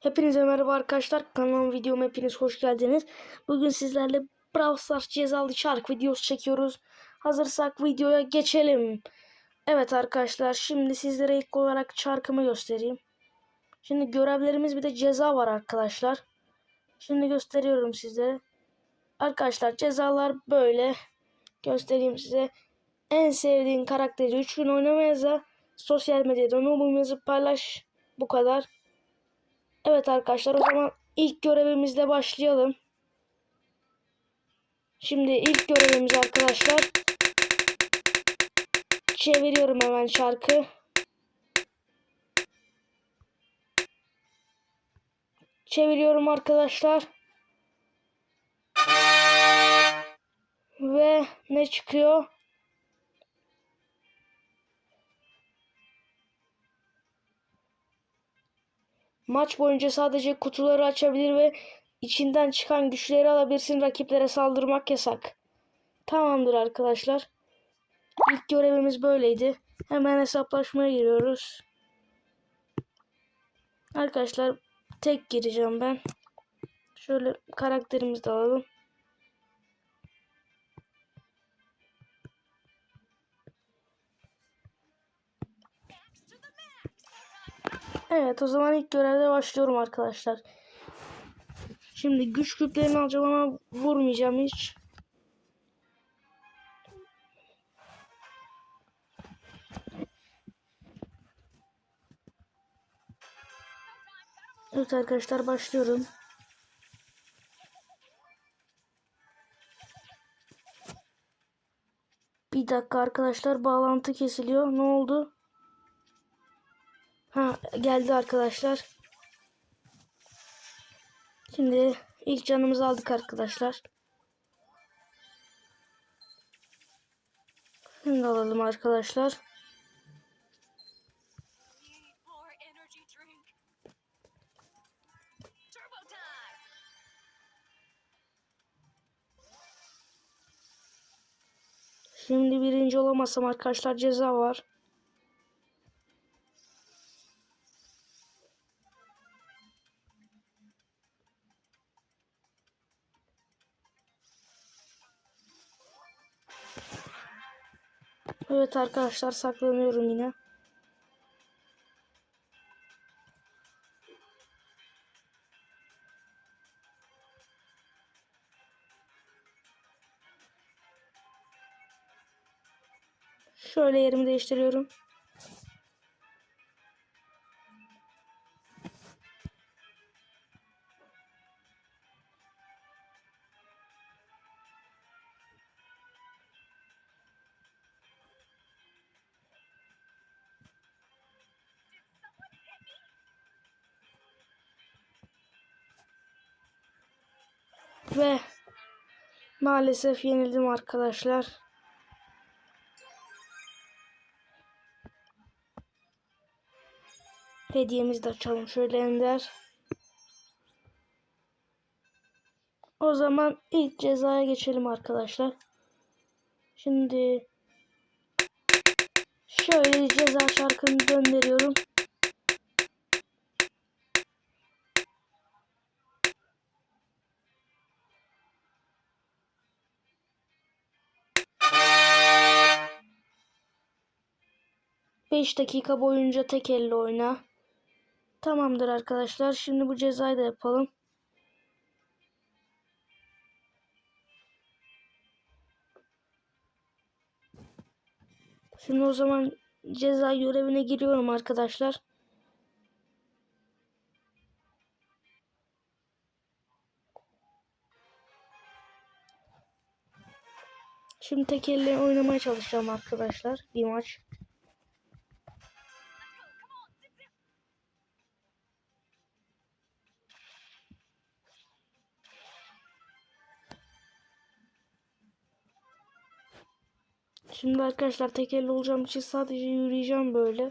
Hepinize merhaba arkadaşlar. Kanalıma videoma hepiniz hoş geldiniz. Bugün sizlerle Brawl Stars cezalı çark videosu çekiyoruz. Hazırsak videoya geçelim. Evet arkadaşlar şimdi sizlere ilk olarak çarkımı göstereyim. Şimdi görevlerimiz bir de ceza var arkadaşlar. Şimdi gösteriyorum size. Arkadaşlar cezalar böyle. Göstereyim size. En sevdiğin karakteri 3 gün oynamaya da sosyal medyada Nobum yazıp paylaş. Bu kadar. Evet arkadaşlar o zaman ilk görevimizle başlayalım. Şimdi ilk görevimiz arkadaşlar. Çeviriyorum hemen şarkı. Çeviriyorum arkadaşlar. Ve ne çıkıyor? Maç boyunca sadece kutuları açabilir ve içinden çıkan güçleri alabilirsin. Rakiplere saldırmak yasak. Tamamdır arkadaşlar. İlk görevimiz böyleydi. Hemen hesaplaşmaya giriyoruz. Arkadaşlar tek gireceğim ben. Şöyle karakterimizi de alalım. Evet o zaman ilk görevde başlıyorum arkadaşlar. Şimdi güç küplerini alacağım ama vurmayacağım hiç. Evet arkadaşlar başlıyorum. Bir dakika arkadaşlar bağlantı kesiliyor. Ne oldu? Ha geldi arkadaşlar. Şimdi ilk canımızı aldık arkadaşlar. Şimdi alalım arkadaşlar. Şimdi birinci olamazsam arkadaşlar ceza var. Evet arkadaşlar saklanıyorum yine. Şöyle yerimi değiştiriyorum. Ve maalesef yenildim arkadaşlar. Hediyemizi de açalım şöyle Ender. O zaman ilk cezaya geçelim arkadaşlar. Şimdi şöyle ceza şarkını döndürüyorum. 5 dakika boyunca tek elle oyna. Tamamdır arkadaşlar. Şimdi bu cezayı da yapalım. Şimdi o zaman ceza görevine giriyorum arkadaşlar. Şimdi tek elle oynamaya çalışacağım arkadaşlar bir maç. Şimdi arkadaşlar tek elle olacağım için sadece yürüyeceğim böyle.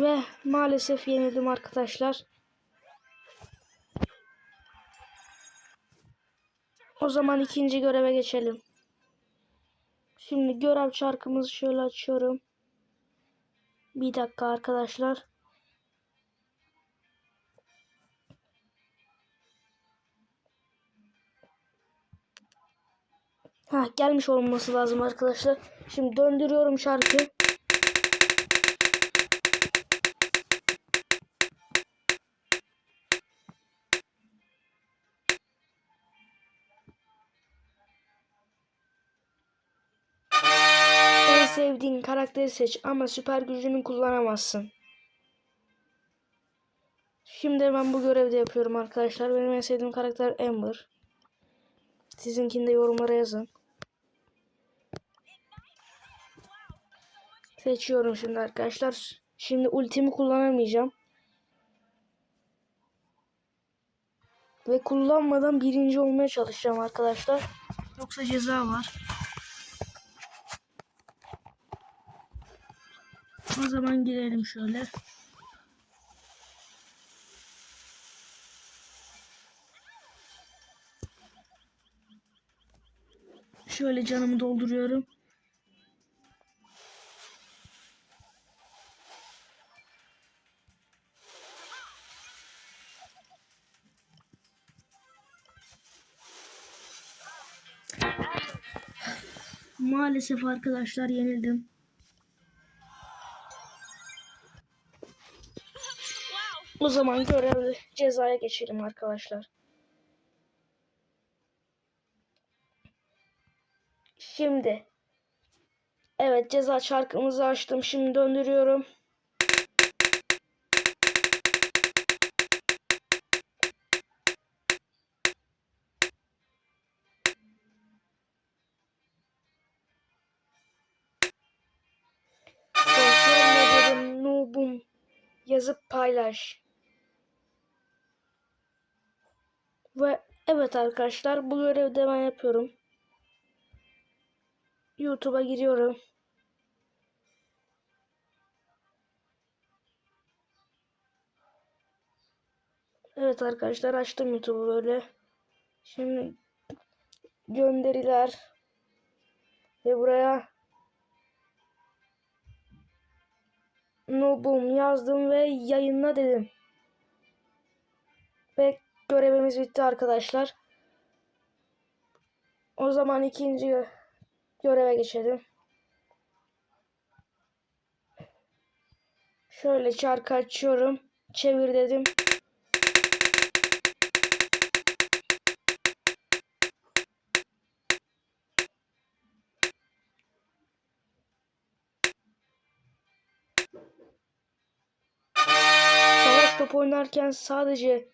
Ve maalesef yenildim arkadaşlar. Zaman ikinci göreve geçelim. Şimdi görev çarkımızı şöyle açıyorum. Bir dakika arkadaşlar. Ha gelmiş olması lazım arkadaşlar. Şimdi döndürüyorum şarkı. Karakteri seç ama süper gücünü kullanamazsın. Şimdi ben bu görevde yapıyorum arkadaşlar. Benim en sevdiğim karakter Amber. Sizinkini de yorumlara yazın. Seçiyorum şimdi arkadaşlar. Şimdi ultimi kullanamayacağım. Ve kullanmadan birinci olmaya çalışacağım arkadaşlar. Yoksa ceza var. O zaman girelim şöyle. Şöyle canımı dolduruyorum. Maalesef arkadaşlar yenildim. O zaman görevli cezaya geçelim arkadaşlar. Şimdi. Evet ceza çarkımızı açtım. Şimdi döndürüyorum. Sosyal medyada noobum yazıp paylaş. Ve evet arkadaşlar bu görevi de ben yapıyorum. YouTube'a giriyorum. Evet arkadaşlar açtım YouTube'u böyle. Şimdi gönderiler ve buraya Nobum yazdım ve yayınla dedim. Ve görevimiz bitti arkadaşlar. O zaman ikinci gö- göreve geçelim. Şöyle çarkı açıyorum. Çevir dedim. Savaş topu oynarken sadece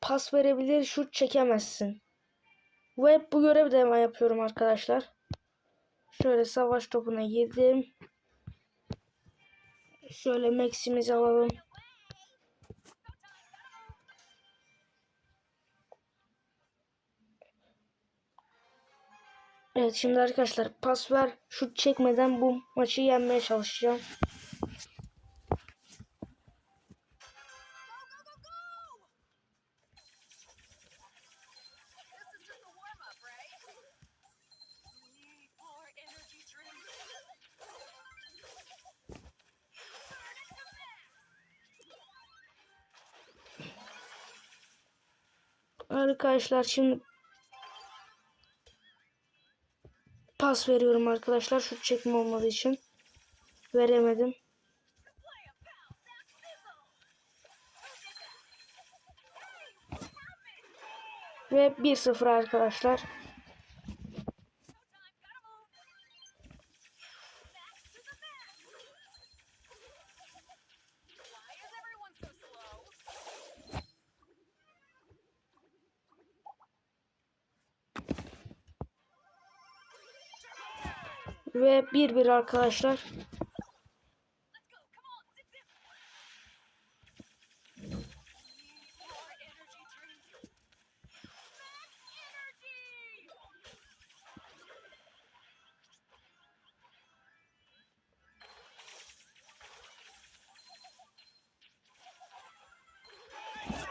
pas verebilir, şut çekemezsin. Ve bu görevi de hemen yapıyorum arkadaşlar. Şöyle savaş topuna girdim. Şöyle maximizi alalım. Evet şimdi arkadaşlar pas ver şut çekmeden bu maçı yenmeye çalışacağım. Arkadaşlar şimdi pas veriyorum arkadaşlar şut çekme olmadığı için. Veremedim. Ve 1-0 arkadaşlar. Ve 1-1 arkadaşlar.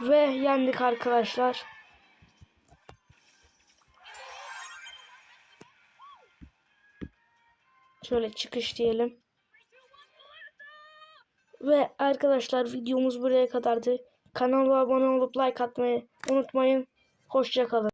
Ve yendik arkadaşlar. Şöyle çıkış diyelim. Ve arkadaşlar videomuz buraya kadardı. Kanala abone olup like atmayı unutmayın. Hoşçakalın.